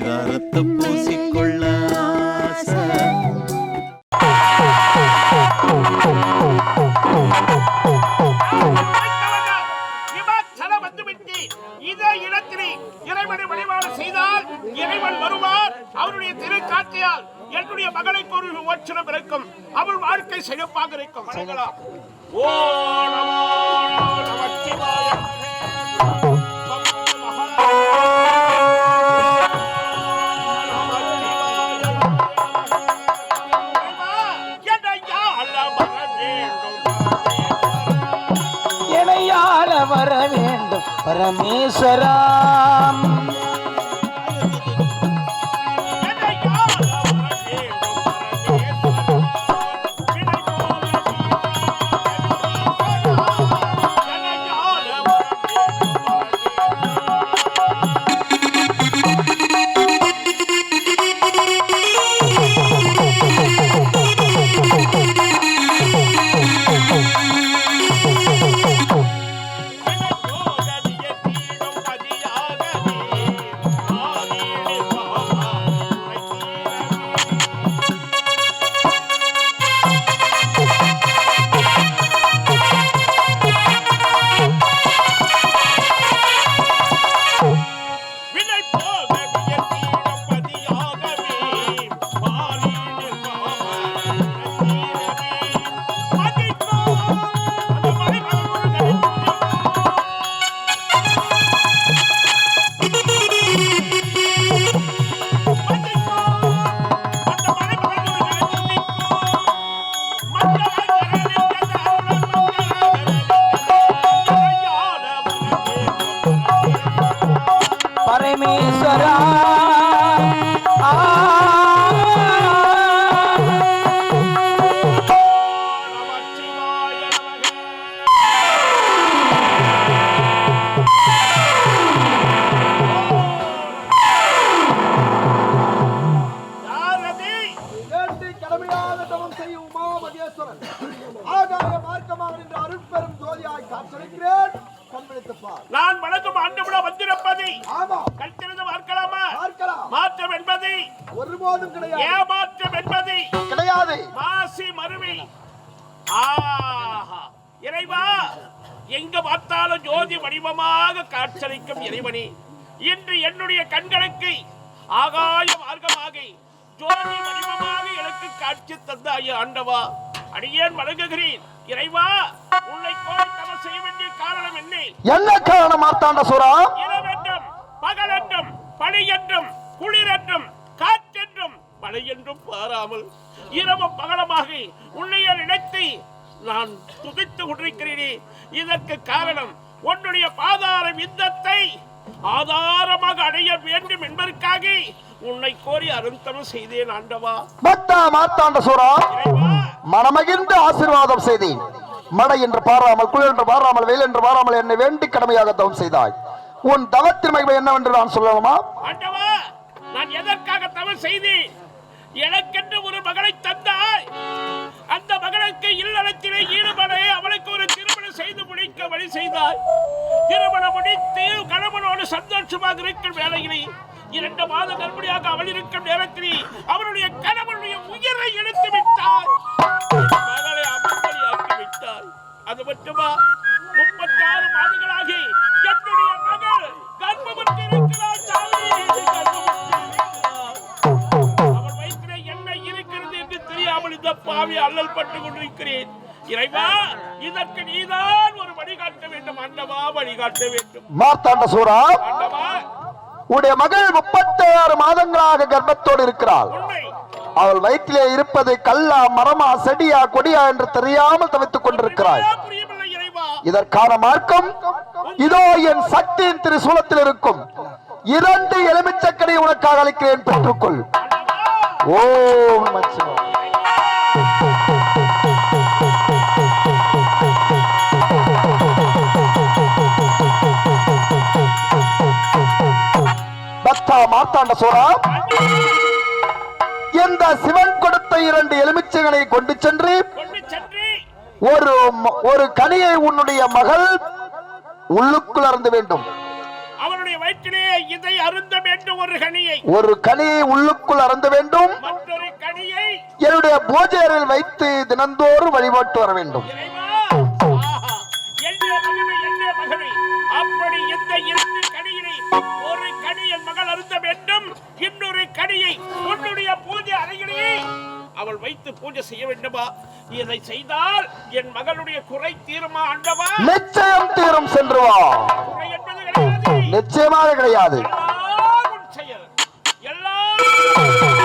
பரிதாரத்தை பூசிக்கொள்ள ஆசை. வைத்தவர்கள் இமாச்சலம் வந்துவிட்டு இதே அவருடைய திருக்காட்சியால் என்னுடைய மகளுக்கு ஒரு ஓச்சனம் இருக்கும். அவள் வாழ்க்கை சிறப்பாக இருக்கும். வணங்கலாம் ஓ நமோ நமச்சிவாய வேண்டும் மகேஸ்வரன் ஆகாய மார்க்கமாக நின்று அருட்பெரும் ஜோதியாய் பார் நான் வணக்கம் ஆண்டுவிட வந்திருப்பதை. கட்டிருந்து பார்க்கலாமா மாற்றம் என்பதை. ஒருபோதும் கிடையாது. ஏமாற்றம் என்பதை. கிடையாது. மாசி மருவி ஆஹா. இறைவா எங்க பார்த்தாலும் ஜோதி வடிவமாக காட்சளிக்கும் இறைவனே. இன்று என்னுடைய கண்களுக்கு ஆகாய மார்க்கமாக ஜோதி வடிவமாக எனக்கு காட்சி தந்தாய ஆண்டவா. அடியேன் வணங்குகிறேன். இறைவா தவம் செய்ய வேண்டிய காரணம் என்ன? என்ன காரணம் மார்த்தாண்ட சூரா? இரவென்றும் பகலென்றும் பனி என்றும் குளிர் என்றும் காற்றென்றும் மழை என்றும் பாராமல் இரவும் பகலமாக உன்னைய நினைத்து நான் துதித்து கொண்டிருக்கிறேனே. இதற்கு காரணம் உன்னுடைய பாதார விந்தத்தை ஆதாரமாக அடைய வேண்டும் என்பதற்காக உன்னை கோரி அருந்தனம் செய்தேன் ஆண்டவா. பக்தா மார்த்தாண்ட சூரா மனமகிழ்ந்து ஆசீர்வாதம் செய்தேன். மழை என்று பாராமல் குளிர் என்று பாராமல் வெயில் என்று பாராமல் என்னை வேண்டி கடமையாக தவம் செய்தாய். உன் தவத்தின் மகிமை என்னவென்று நான் சொல்லலாமா நான் எதற்காக தவம் செய்தேன்? எனக்கென்று ஒரு மகளை தந்தாய். அந்த மகளுக்கு இல்லறத்திலே ஈடுபட அவளுக்கு ஒரு திருமணம் செய்து முடிக்க வழி செய்தாய். திருமணம் முடித்து கணவனோடு சந்தோஷமாக இருக்கும் வேலையிலே இரண்டு மாத கர்ப்பிணியாக அவள் இருக்கும் நேரத்தில் அவருடைய கணவனுடைய உயிரை எடுத்து விட்டார் அது மட்டுமா முப்பத்தாறு மாதங்களாக என்னுடைய மகள் கர்ப்பமற்று இருக்கிறாள் சாமி கர்ப்பமற்று இருக்கிறாள். அவள் வயிற்றிலே என்ன இருக்கிறது என்று தெரியாமல் இந்த பாவி அல்லல் பட்டு கொண்டிருக்கிறேன். இறைவா இதற்கு நீதான் ஒரு வழிகாட்ட வேண்டும் அண்டவா வழிகாட்ட வேண்டும். மார்த்தாண்ட சூரா அண்டவா உடைய மகள் முப்பத்தி ஆறு மாதங்களாக கர்ப்பத்தோடு இருக்கிறாள். அவள் வயிற்றிலே இருப்பது கல்லா மரமா செடியா கொடியா என்று தெரியாமல் தவித்துக் இறைவா இதற்கான மார்க்கம் இதோ என் சக்தியின் திருசூலத்தில் இருக்கும் இரண்டு எலுமிச்சக்கடை உனக்காக அளிக்கிறேன் பெற்றுக்கொள் ஓம் நமச்சிவாய. சோழா இந்த சிவன் கொடுத்த இரண்டு எலுமிச்சைகளை கொண்டு சென்று ஒரு ஒரு கனியை உன்னுடைய மகள் உள்ளுக்குள் அறந்து வேண்டும். அவருடைய வயிற்றிலே இதை அருந்த வேண்டும் ஒரு கனியை. ஒரு கனியை உள்ளுக்குள் அறந்த வேண்டும். மற்றொரு கனியை. என்னுடைய பூஜை அறையில் வைத்து தினந்தோறும் வழிபாட்டு வர வேண்டும். அப்படி இந்த இரண்டு கனியினை ஒரு கனி என் மகள் அருந்த வேண்டும். இன்னொரு கனியை உன்னுடைய பூஜை அறையிலே அவள் வைத்து பூஜை செய்ய வேண்டுமா? இதை செய்தால் என் மகளுடைய குறை தீருமா ஆண்டவா நிச்சயம் தீரும் சென்று வா நிச்சயமாக கிடையாது. செயல் எல்லாம்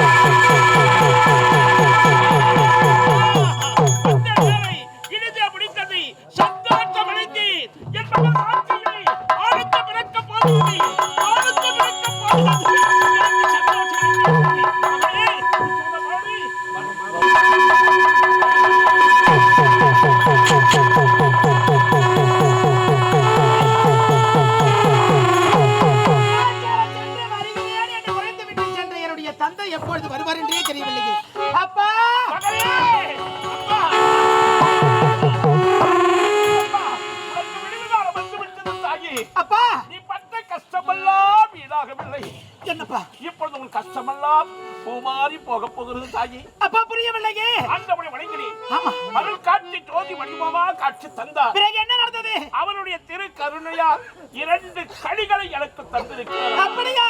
என்னப்பா? இப்பொழுது உன் கஷ்டமெல்லாம் பூமாறி போக போகிறது தாயி. அப்பா புரியவில்லையே. ஆண்டவனை வணங்கினேன் ஆமா. அருள் காட்சி ஜோதி வடிவமா காட்சி தந்தார் பிறகு என்ன நடந்தது? அவனுடைய திரு கருணையால் இரண்டு கனிகளை எனக்கு தந்திருக்கிறார். அப்படியா?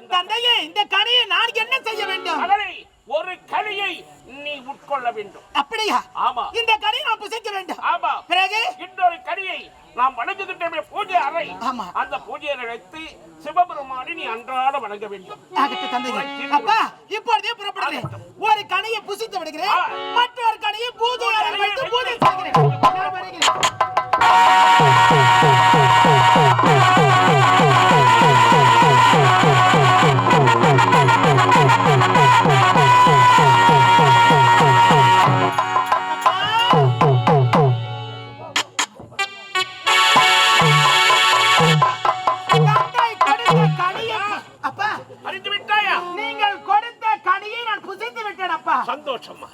தந்தையே இந்த கனியை நான் என்ன செய்ய வேண்டும்? மகனை ஒரு கனியை நீ உட்கொள்ள வேண்டும். அப்படியா? ஆமா. இந்த கனியை நான் புசிக்க வேண்டும். ஆமா. பிறகு? இன்னொரு கனியை நாம் வணங்குகின்ற பூஜை அறை. ஆமா. அந்த பூஜையை அழைத்து சிவபெருமானை நீ அன்றாட வணங்க வேண்டும். அப்பா இப்பொழுதே புறப்படுகிறேன். ஒரு கனியை புசித்து விடுகிறேன். மற்றொரு கனியை பூஜை அறையில் வைத்து பூஜை செய்கிறேன். நான் வருகிறேன். சந்தோஷமா?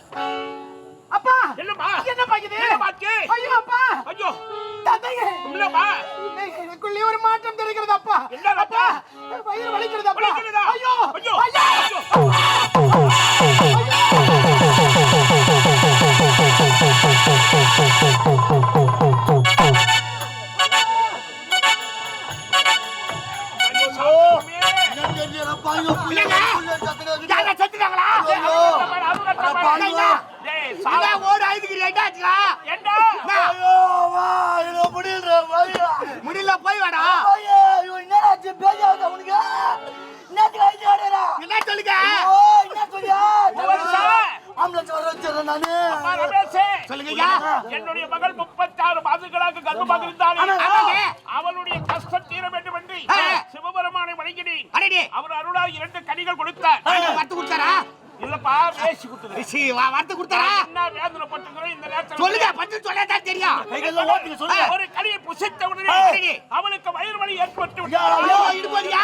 என்ன? முடியல போய் வாடா. என்ன சொல்லுங்க? அப்பா ரமேஷே, சொல்லுங்கய்யா. என்னுடைய மகள் முப்பத்தாறு மாதங்களாக கர்ப்பமாக. அவளுடைய கஷ்டம் தீர வேண்டும் என்று. சிவபெருமானை வணங்கினேன். அவர் அருளால் இரண்டு கனிகள் கொடுத்தார். வறுத்து கொடுத்தாரா? இல்லப்பா பேசி கொடுத்தது சி, வா- வறுத்து கொடுத்தாரா என்ன வேதனைப்பட்டிருக்கிறோம் இந்த நேரத்தில் சொல்லுங்க பத்து சொல்லதான் தெரியும். ஒரு கனியை புசித்த உடனே. அவனுக்கு வயிறு வலி ஏற்பட்டு ஐயோ இடுபடியா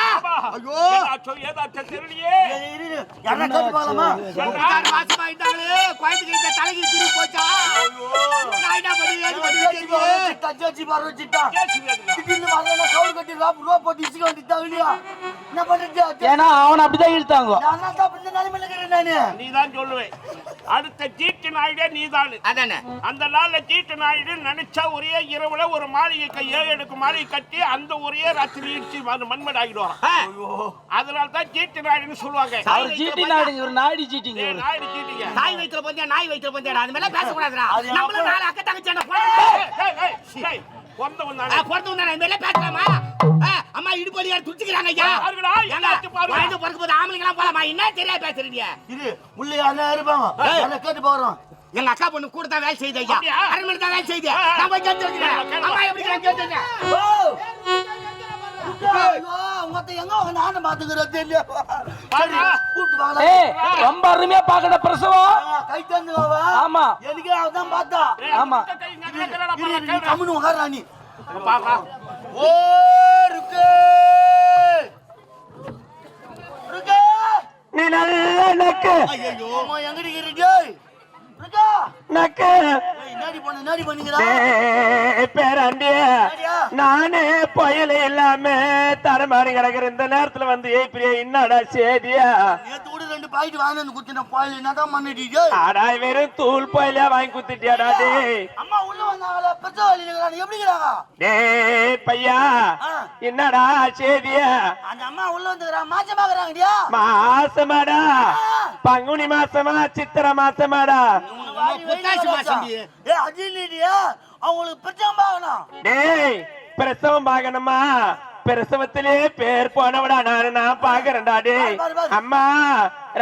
ஐயோ ஏதாச்சும் ஏதாச்சும் தெரியலையே. இருந்தாங்களே குழந்தைக்கு இந்த தலைக்கு திரு போச்சா? நான் என்ன பண்ணி ஏது பண்ணி தெரியும். ஏன்னா அவன் அப்படிதான் இழுத்தாங்க நீதான் சொல்லுவேன் அடுத்த சீட்டு நாயுடே நீதான் அதானே அந்த நாள்ல சீட்டு நாயுடு நினைச்சா ஒரே இரவுல ஒரு மாளிகை கை ஏழு எடுக்கு மாளிகை கட்டி அந்த ஒரே ராத்திரி இடிச்சு மண்மட் ஆகிடுவான் அதனால தான் சீட்டு நாயுடுன்னு சொல்லுவாங்க அவர் சீட்டி நாடுங்க இவர் நாடி சீட்டிங்க நாயுடு சீட்டிங்க நாய் வயிற்றுல பந்தியா நாய் வயிற்றுல பந்தியா அது மாதிரி பேசக்கூடாதுடா நம்மளும் நாலு அக்கா தங்கச்சி பிறந்தவன் தானே. இந்த பேசலாமா? அம்மா இடுபடியா துடிச்சுக்கிறாங்க ஐயா? பாருங்கடா, ஏங்க, எல்லாத்தையும் பாருங்க. குழந்தை பிறக்கும் போது ஆம்பளைங்களாம் போலாமா? என்ன தெரியா பேசுறீங்க? எங்க அக்கா பொண்ணு கூட தான் வேலை செய்யுது ஐயா? அரண்மனை தான் வேலை செய்யுது. நான் போய் கேட்டு. அம்மா எப்படி கேட்டு ரொம்ப அருமையா பாக்கட பிரசவம். ஆமா. எனக்கு பார்த்தா. ஆமா. கம்முன்னு உட்கார்றா நீ பாருடா. ஓ இருக்கு இருக்கு நீ நல்ல நக்கு. ஐயோ அம்மா எங்கடி இருக்கு இருக்கா நக்கு. என்ன நேடி பண்ணு நேடியா நானே புயல் இல்லாம தரமாறி கிடக்குற இந்த நேரத்துல வந்து ஏய் பிரியா என்னடா சேதியா ரெண்டு பாக்கெட் வாங்கி வந்து குத்தின பாயில் என்னதான் பண்ணிட்டு ஆடா வெறும் தூள் புயலா வாங்கி குத்துட்டியாடா டேய். அம்மா பையா. என்னடா சேதியா அந்த அம்மா உள்ள வந்துக்கிறாங்க மாச்சமாக்குறாங்கடியா மாசமாடா. பங்குனி மாசமா சித்திர மாசமாடா? அவங்களுக்கு பிரச்சனை பார்க்கணும் டேய் பிரசவம் பார்க்கணுமா பிரசவத்திலே பேர் போனவடா நானு நான் பாக்குறேன்டா பாரு. அம்மா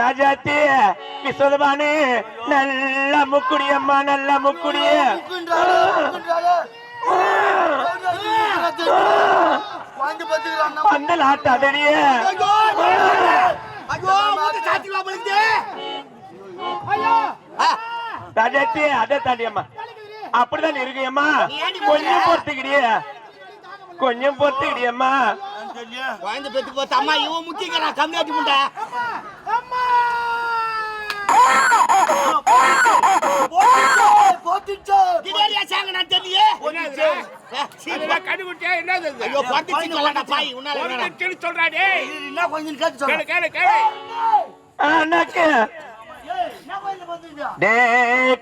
ராஜாத்தி விஸ்வதபானு நல்ல முக்குடி அம்மா நல்ல முக்குடி. சாத்திக்கலாம் போலுக்குது. ராஜாத்தி அதை தாண்டி அம்மா அப்படிதான் இருக்கு அம்மா கொஞ்சம் பொறுத்துக்கிடியே கொஞ்சம் பொறுத்துக்கிடியம்மா குழந்தை பெத்து போத்து அம்மா இவன் முக்கிக்கிறான் கம்மியாட்டி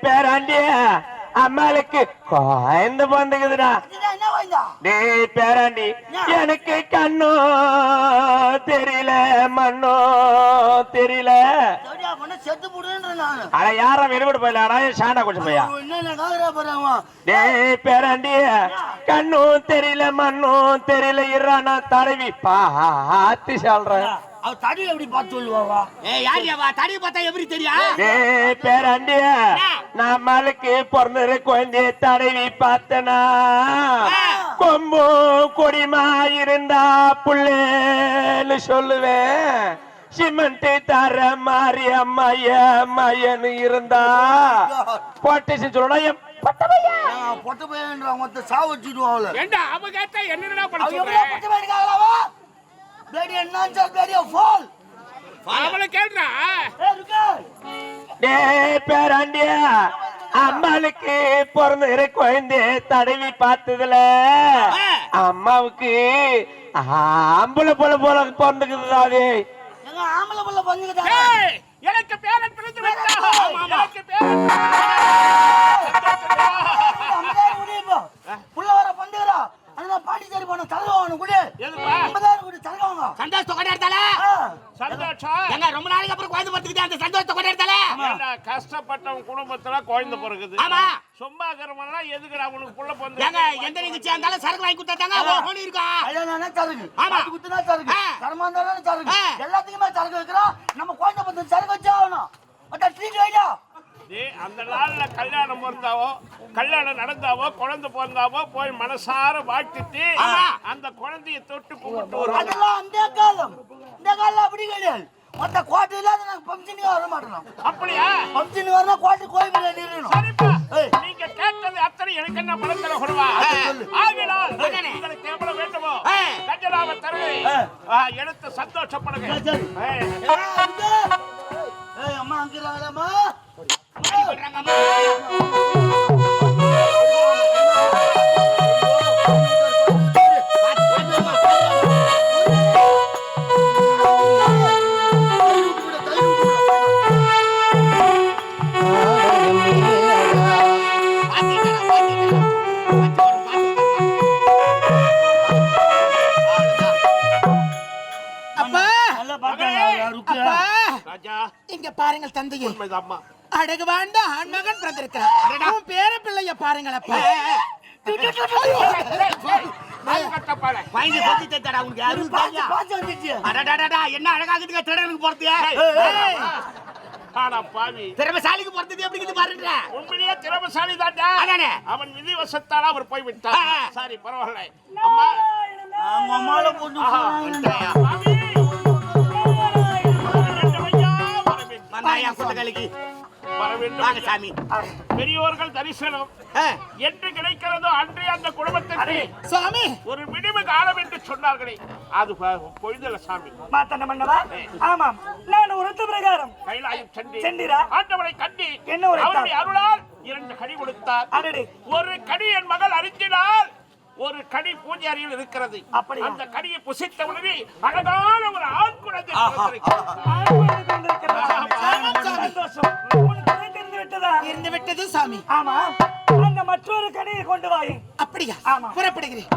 பேராண்டி அம்மாளுக்கு குழந்த பிறந்துக்குதுடா டேய் பேராண்டி எனக்கு கண்ணோ தெரியல மண்ணோ தெரியல. அட யாரும் வெளிவிட போயில? அடா ஷாண்டா கொஞ்சம் பையா? டேய் பேராண்டி கண்ணும் தெரியல மண்ணும் தெரியல. இறானா தடவி பாத்தி சொல்றேன். அவ தடி எப்படி பார்த்து சொல்லுவாவா? ஏ யார் யாவா தடி பார்த்தா எப்படி தெரியும்? டேய் பேராண்டி நம்மளுக்கு பிறந்த குழந்தைய தடவி பார்த்தனா? கொம்பு கொடிமா இருந்தா புள்ளேன்னு சொல்லுவேன். சிமெண்ட் தர மாதிரி அம்மைய மையன்னு இருந்தா. போட்டேஷன் சொல்லணும் என் பட்ட பையன். பொட்ட பையன்றா மொத்த சாவு வச்சுடுவாங்கள ஏண்டா அவ கேட்டா என்னடா பண்ண அவங்க சொல்ற பொட்ட பையனுக்காகலாவா பேடி என்ன பேடியா ஃபால் அவளை ருக்கே டேய் பேராண்டியா. அம்மாளுக்கு பிறந்த குழந்தை தடவி பார்த்ததுல. அம்மாவுக்கு ஆம்பளை போல போல பிறந்துக்குதுடா அது எங்க ஆம்பளை புள்ள பண்ணிக்கிட்டாங்க ஏய், எனக்கு பேரன் விட்டா எனக்கு பேரன் ஐம்பதாயிரம் குடி இப்போ புள்ள வர பந்துகிறா அதனால போன தலைவாங்க குடி. எதுப்பா ஐம்பதாயிரம் குடி தலைவாங்க சந்தோஷத்தை கொண்டாடுத்தால சந்தோஷம். எங்க ரொம்ப நாளைக்கு அப்புறம் குழந்தை பத்துக்கிட்டு அந்த சந்தோஷத்தை கொண்டாடுத்தால ஏண்டா, கஷ்டப்பட்டவன் குடும்பத்துல குழந்தை பிறகுது ஆமா. சும்மா இருக்கிறவனா எதுக்குடா அவனுக்கு புள்ள பிறந்து எங்க எந்த நிகழ்ச்சியா இருந்தாலும் சரக்கு வாங்கி கொடுத்தாங்க ஓடி இருக்கா? கல்யாணம்னா சரக்கு? ஆமா. காது குத்துனா சரக்கு. கர்மாந்தானா சரக்கு? ஆ. எல்லாத்துக்குமே சரக்கு வைக்கிறோம். நம்ம குழந்தை பத்து சரக்கு வச்சே ஆகணும். அதான் ட்ரீட் அந்த நாள்ல கல்யாணம் பிறந்தாவோ கல்யாணம் நடந்தாவோ குழந்தை பிறந்தாவோ போய் மனசார வாழ்த்திட்டு. அந்த குழந்தைய தொட்டு கும்பிட்டு அதெல்லாம் அந்த காலம். இந்த காலம் அப்படி கிடையாது. மொத்த கோட்டை இல்லாத நாங்க பம்சனுக்கு வர மாட்டோம். அப்படியா? பம்சனுக்கு வரணும் கோட்டை கோயில் நிறுவனம் சரிப்பா. நீங்க கேட்டது அத்தனை எனக்கு என்ன பணம் தர கொடுவா ஆகினால் உங்களுக்கு எவ்வளவு வேண்டுமோ ஏய். ஆ, எடுத்து சந்தோஷப்படுங்க. ஏய். ஏய் அம்மா இங்க பாருங்கள் தந்தையை. அழகு வாழ்ந்த ஆண்மகன் பிறந்திருக்கிறார். உன் பேர பிள்ளைய பாருங்கள் அப்பா. என்ன அழகாகுதுங்க திருடனுக்கு போறது ஆனா பாவி. திறமசாலிக்கு போறது எப்படி பாருங்க உண்மையிலேயே திறமசாலி அதானே. அவன் விதி வசத்தால அவர் போய் விட்டார் ஆ. சரி பரவாயில்லை. அம்மா. அம்மால போட்டு வந்தாயா வாங்க. சாமி. பெரியோர்கள் தரிசனம். என்று கிடைக்கிறதோ அன்றே அந்த குடும்பத்திற்கு. சாமி. ஒரு விடிவு காலம் என்று சொன்னார்களே. அது ப- பொய்தல சாமி. மாத்தண்ட மன்னவா? ஆமாம். நான் உரத்த பிரகாரம். கைலாயம் சென்று சென்றீரா? ஆண்டவனை கண்டு என்ன உரைத்தார்? அவருடைய அருளால் இரண்டு கனி கொடுத்தார். ஒரு கனி என் மகள் அறிஞ்சினால் ஒரு கடி பூஜை அறையில் இருக்கிறது அந்த கடியை புசித்த உடனே அழகான ஒரு ஆண் குழந்தை இருந்து விட்டது? சாமி. ஆமா. அந்த மற்றொரு கடையை கொண்டு வாய் அப்படியா? ஆமா. புறப்படுகிறேன்.